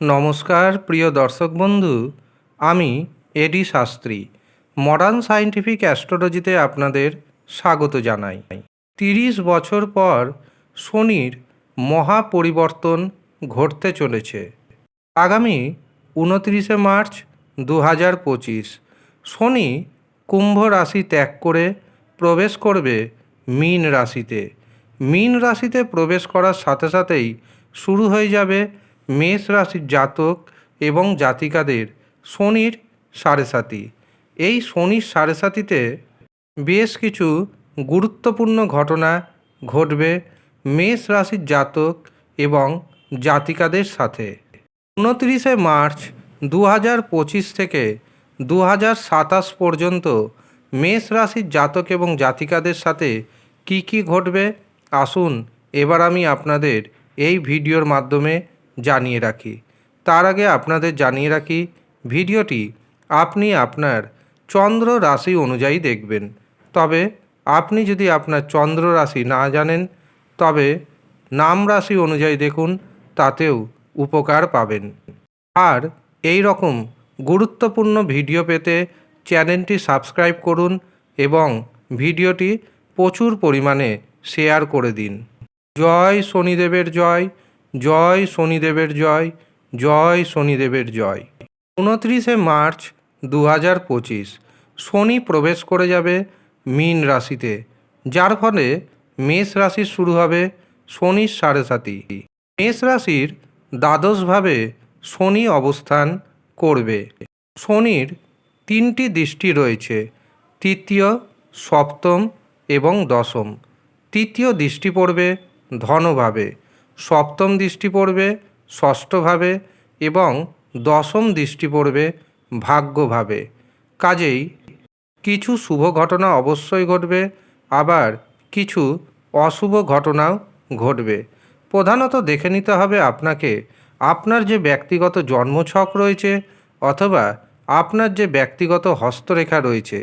নমস্কার, প্রিয় দর্শক বন্ধু। আমি A D Shastri. Modern scientific অ্যাস্ট্রোলজিতে আপনাদের স্বাগত জানাই। তিরিশ বছর পর শনির মহা পরিবর্তন ঘটতে চলেছে। আগামী উনত্রিশে মার্চ দু হাজার পঁচিশ, শনি কুম্ভ রাশি ত্যাগ করে প্রবেশ করবে মীন রাশিতে। মীন রাশিতে প্রবেশ করার সাথে সাথেই শুরু হয়ে যাবে মেষ রাশির জাতক এবং জাতিকাদের শনির সাড়ে সাতি। এই শনির সাড়ে সাতিতে বেশ কিছু গুরুত্বপূর্ণ ঘটনা ঘটবে মেষ রাশির জাতক এবং জাতিকাদের সাথে। উনত্রিশে মার্চ দু হাজার পঁচিশ থেকে দু হাজার সাতাশ পর্যন্ত মেষ রাশির জাতক এবং জাতিকাদের সাথে কি কি ঘটবে? আসুন এবার আমি আপনাদের এই ভিডিওর মাধ্যমে জানিয়ে রাখি। তার আগে আপনাদের জানিয়ে রাখি, ভিডিওটি আপনি আপনার চন্দ্র রাশি অনুযায়ী দেখবেন। তবে আপনি যদি আপনার চন্দ্র রাশি না জানেন, তবে নাম রাশি অনুযায়ী দেখুন, তাতেও উপকার পাবেন। আর এই রকম গুরুত্বপূর্ণ ভিডিও পেতে চ্যানেলটি সাবস্ক্রাইব করুন এবং ভিডিওটি প্রচুর পরিমাণে শেয়ার করে দিন। জয় শনিদেবের জয়। জয় শনিদেবের জয় জয় শনিদেবের জয়। উনত্রিশে মার্চ দু হাজার পঁচিশ, শনি প্রবেশ করে যাবে মীন রাশিতে, যার ফলে মেষ রাশির শুরু হবে শনির সাড়ে সাতি। মেষ রাশির দ্বাদশভাবে শনি অবস্থান করবে। শনির তিনটি দৃষ্টি রয়েছে, তৃতীয়, সপ্তম এবং দশম। তৃতীয় দৃষ্টি পড়বে ধনভাবে। সপ্তম দৃষ্টি পড়বে, ষষ্ঠভাবে এবং দশম দৃষ্টি পড়বে, ভাগ্যভাবে। কাজেই কিছু শুভ ঘটনা অবশ্যই ঘটবে, আবার কিছু অশুভ ঘটনাও ঘটবে। প্রধানত দেখে নিতে হবে আপনাকে আপনার যে ব্যক্তিগত জন্মছক রয়েছে অথবা আপনার যে ব্যক্তিগত হস্তরেখা রয়েছে,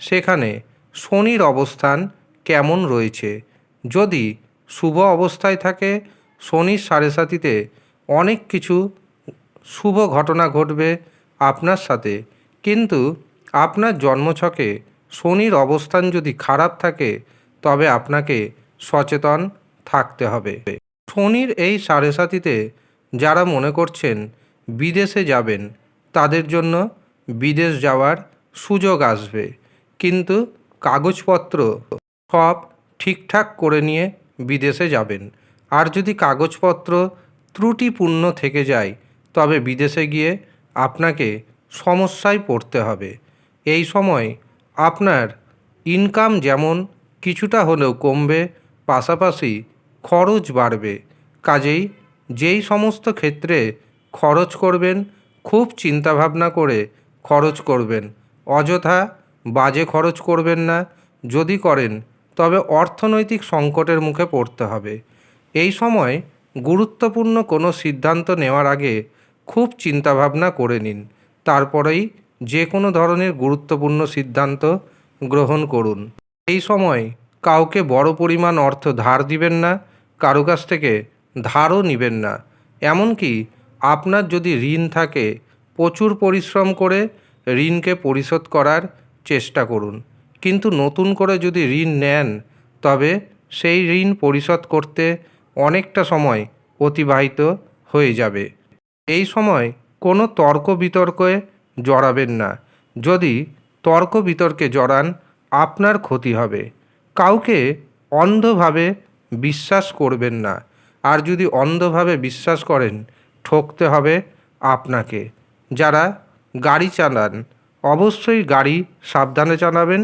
সেখানে শনির অবস্থান কেমন রয়েছে। যদি শুভ অবস্থায় থাকে শনির সাড়ে সাতিতে অনেক কিছু শুভ ঘটনা ঘটবে আপনার সাথে। কিন্তু আপনার জন্মছকে শনির অবস্থান যদি খারাপ থাকে, তবে আপনাকে সচেতন থাকতে হবে। শনির এই সাড়ে সাতিতে যারা মনে করছেন বিদেশে যাবেন, তাদের জন্য বিদেশ যাওয়ার সুযোগ আসবে। কিন্তু কাগজপত্র সব ঠিকঠাক করে নিয়ে বিদেশে যাবেন। আর যদি কাগজপত্র ত্রুটিপূর্ণ থেকে যায়, তবে বিদেশে গিয়ে আপনাকে সমস্যায় পড়তে হবে। এই সময় আপনার ইনকাম যেমন কিছুটা হলেও কমবে, পাশাপাশি খরচ বাড়বে। কাজেই যেই সমস্ত ক্ষেত্রে খরচ করবেন, খুব চিন্তাভাবনা করে খরচ করবেন। অযথা বাজে খরচ করবেন না। যদি করেন, তবে অর্থনৈতিক সংকটের মুখে পড়তে হবে। এই সময় গুরুত্বপূর্ণ কোনো সিদ্ধান্ত নেওয়ার আগে খুব চিন্তাভাবনা করে নিন। তারপরেই যে কোনো ধরনের গুরুত্বপূর্ণ সিদ্ধান্ত গ্রহণ করুন। এই সময় কাউকে বড় পরিমাণ অর্থ ধার দিবেন না, কারও কাছ থেকে ধারও নেবেন না। এমনকি আপনার যদি ঋণ থাকে, প্রচুর পরিশ্রম করে ঋণকে পরিশোধ করার চেষ্টা করুন। কিন্তু নতুন করে যদি ঋণ নেন, তবে সেই ঋণ পরিশোধ করতে অনেকটা সময় অতিবাহিত হয়ে যাবে। এই সময় কোনো তর্ক বিতর্কে জড়াবেন না। যদি তর্ক বিতর্কে জড়ান, আপনার ক্ষতি হবে। কাউকে অন্ধভাবে বিশ্বাস করবেন না। আর যদি অন্ধভাবে বিশ্বাস করেন, ঠকতে হবে আপনাকে। যারা গাড়ি চালান, অবশ্যই গাড়ি সাবধানে চালাবেন।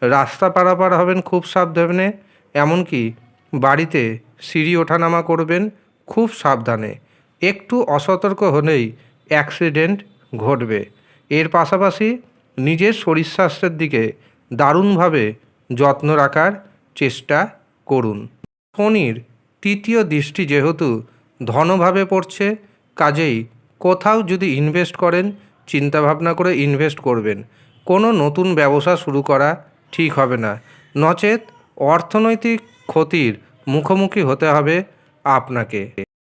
রাস্তা পারাপার হবেন খুব সাবধানে। এমনকি বাড়িতে সিঁড়ি ওঠানামা করবেন খুব সাবধানে। একটু অসতর্ক হলেই অ্যাক্সিডেন্ট ঘটবে। এর পাশাপাশি নিজের শরীর স্বাস্থ্যের দিকে দারুণভাবে যত্ন রাখার চেষ্টা করুন। শনির তৃতীয় দৃষ্টি যেহেতু ধনভাবে পড়ছে, কাজেই কোথাও যদি ইনভেস্ট করেন, চিন্তাভাবনা করে ইনভেস্ট করবেন। কোনো নতুন ব্যবসা শুরু করা ঠিক হবে না। নচেত অর্থনৈতিক ক্ষতির মুখোমুখি হতে হবে আপনাকে।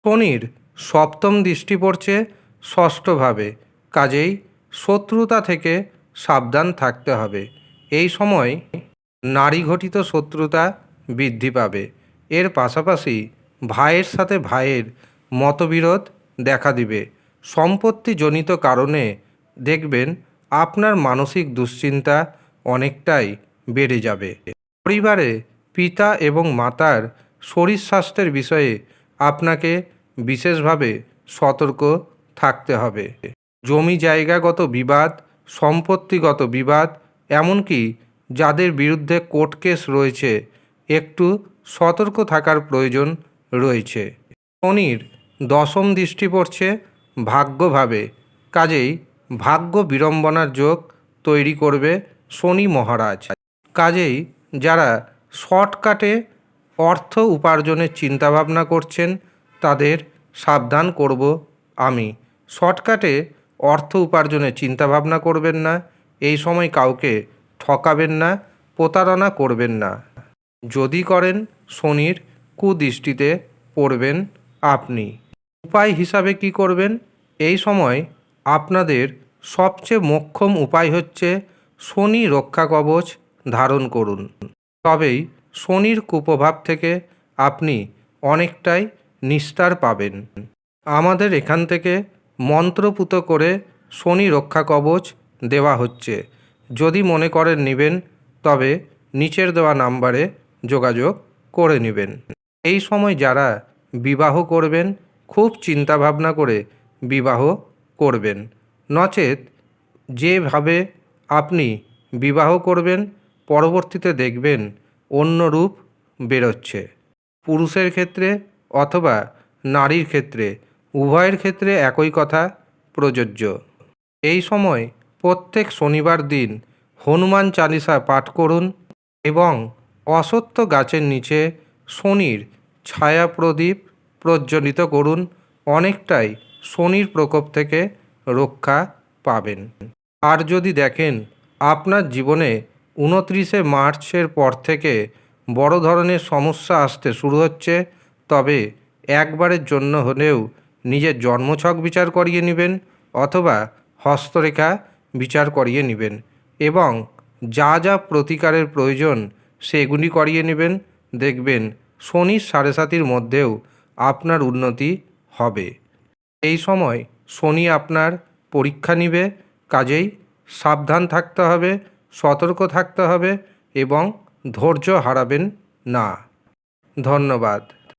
শনির সপ্তম দৃষ্টি পড়ছে ষষ্ঠভাবে, কাজেই শত্রুতা থেকে সাবধান থাকতে হবে। এই সময় নারী ঘটিত শত্রুতা বৃদ্ধি পাবে। এর পাশাপাশি ভাইয়ের সাথে ভাইয়ের মতবিরোধ দেখা দিবে। সম্পত্তিজনিত কারণে দেখবেন আপনার মানসিক দুশ্চিন্তা অনেকটাই বেড়ে যাবে। পরিবারে পিতা এবং মাতার শরীর স্বাস্থ্যের বিষয়ে আপনাকে বিশেষভাবে সতর্ক থাকতে হবে। জমি জায়গাগত বিবাদ, সম্পত্তিগত বিবাদ, এমনকি যাদের বিরুদ্ধে কোর্ট কেস রয়েছে, একটু সতর্ক থাকার প্রয়োজন রয়েছে। শনির দশম দৃষ্টি পড়ছে ভাগ্যভাবে, কাজেই ভাগ্য বিড়ম্বনার যোগ তৈরি করবে শনি মহারাজ। কাজেই যারা শর্টকাটে অর্থ উপার্জনের চিন্তাভাবনা করছেন, তাদের সাবধান করব আমি। শর্টকাটে, অর্থ উপার্জনের চিন্তাভাবনা করবেন না, এই সময় কাউকে ঠকাবেন না, প্রতারণা করবেন না। যদি করেন, শনির কুদৃষ্টিতে পড়বেন আপনি। উপায় হিসাবে কি করবেন? এই সময় আপনাদের সবচেয়ে মোক্ষম উপায় হচ্ছে শনি রক্ষা কবচ ধারণ করুন। তবেই শনির কুপ্রভাব থেকে আপনি অনেকটাই নিস্তার পাবেন। আমাদের এখান থেকে মন্ত্রপুত করে শনি রক্ষা কবচ দেওয়া হচ্ছে। যদি মনে করেন নেবেন, তবে নিচের দেওয়া নাম্বারে যোগাযোগ করে নেবেন। এই সময় যারা বিবাহ করবেন, খুব চিন্তা ভাবনা করে বিবাহ করবেন। নচেত যেভাবে আপনি বিবাহ করবেন, পরবর্তীতে দেখবেন অন্য রূপ বেরোচ্ছে। পুরুষের ক্ষেত্রে অথবা নারীর ক্ষেত্রে উভয়ের ক্ষেত্রে একই কথা প্রযোজ্য। এই সময় প্রত্যেক শনিবার দিন হনুমান চালিসা পাঠ করুন এবং অসত্য গাছের নিচে শনির ছায়া প্রদীপ প্রজ্বলিত করুন, অনেকটাই শনির প্রকোপ থেকে রক্ষা পাবেন। আর যদি দেখেন আপনার জীবনে উনত্রিশে মার্চের পর থেকে বড় ধরনের সমস্যা আসতে শুরু হচ্ছে, তবে একবারের জন্য হলেও নিজের জন্মছক বিচার করিয়ে নেবেন অথবা হস্তরেখা বিচার করিয়ে নেবেন এবং যা যা প্রতিকারের প্রয়োজন সেগুলি করিয়ে নেবেন। দেখবেন শনির সাড়ে সাতির মধ্যেও আপনার উন্নতি হবে। এই সময় শনি আপনার পরীক্ষা নিবে, কাজেই সাবধান থাকতে হবে। সতর্ক থাকতে হবে এবং ধৈর্য হারাবেন না। ধন্যবাদ।